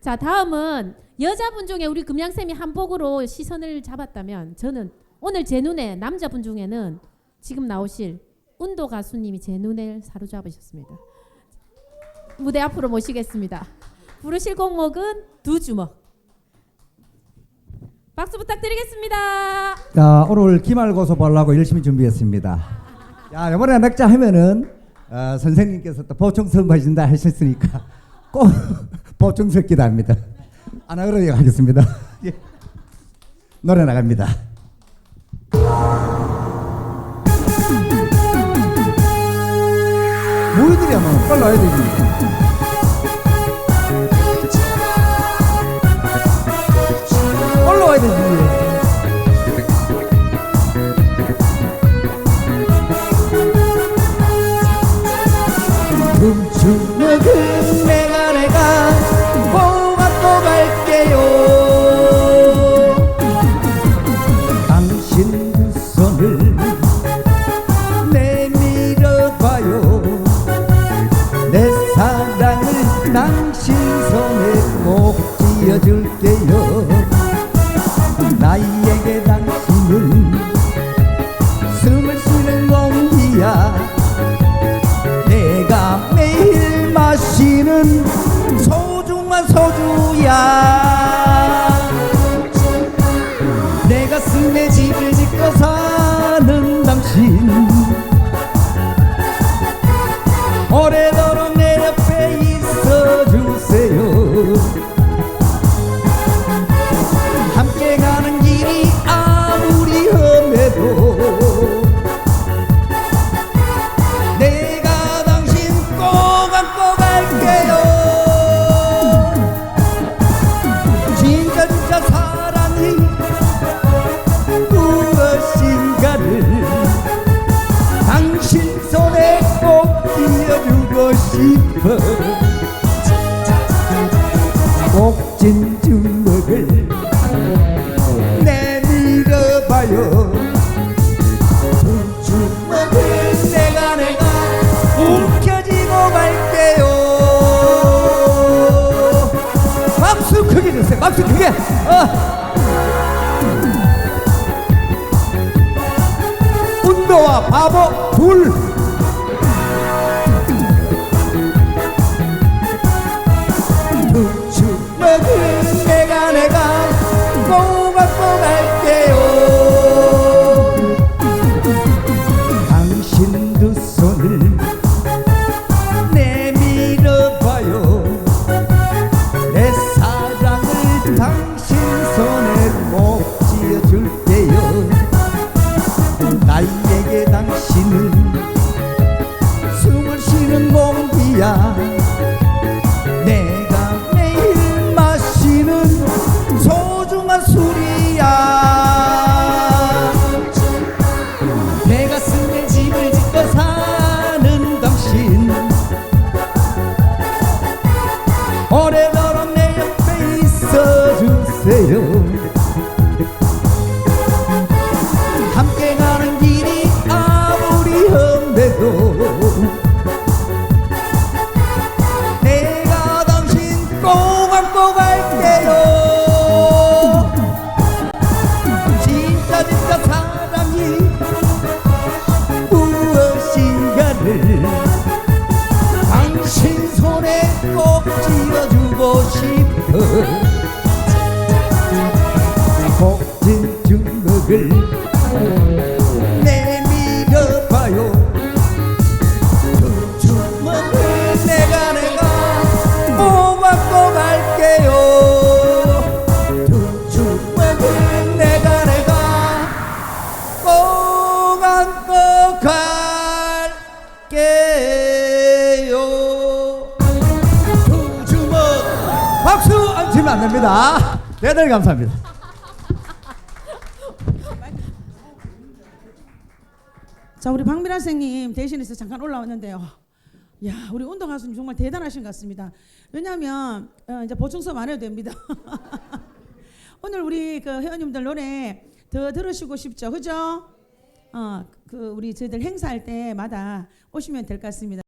자, 다음은 여자분 중에 우리 금양쌤이 한복으로 시선을 잡았다면 저는 오늘 제 눈에 남자분 중에는 지금 나오실 운도 가수님이 제 눈을 사로잡으셨습니다. 무대 앞으로 모시겠습니다. 부르실 곡목은 두 주먹. 박수 부탁드리겠습니다. 자 오늘 기말고사 보려고 열심히 준비했습니다. 야 이번에 맥자 하면은 어, 선생님께서 또 보충 선보신다 하셨으니까 꼭 보충 섞기도 합니다. 아나그러게 하겠습니다. 예. 노래 나갑니다. 뭐이들이 하면 빨리 와야 되지. 올라와야 되지. 춤추는 내 당신 손에 꼭 쥐어줄게요. 나에게 당신은 숨을 쉬는 공기야. 내가 매일 마시는 소중한 소주야. 내 가슴에 집을 짓고 사는 당신. 오래도록 내 꼭진 주먹을 내밀어봐요 주먹을 내가 내가 움켜쥐고 갈게요 박수 크게 주세요 박수 크게 어. 운도와 바보 둘 집 쥐어 치면 안 됩니다 대단히 감사합니다 자 우리 박미라 선생님 대신해서 잠깐 올라왔는데요. 야 우리 운동 가수님 정말 대단하신 것 같습니다. 왜냐하면 어, 이제 보충 수업 안 해도 됩니다. 오늘 우리 그 회원님들 노래 더 들으시고 싶죠, 그죠? 어그 우리 저희들 행사할 때마다 오시면 될 것 같습니다.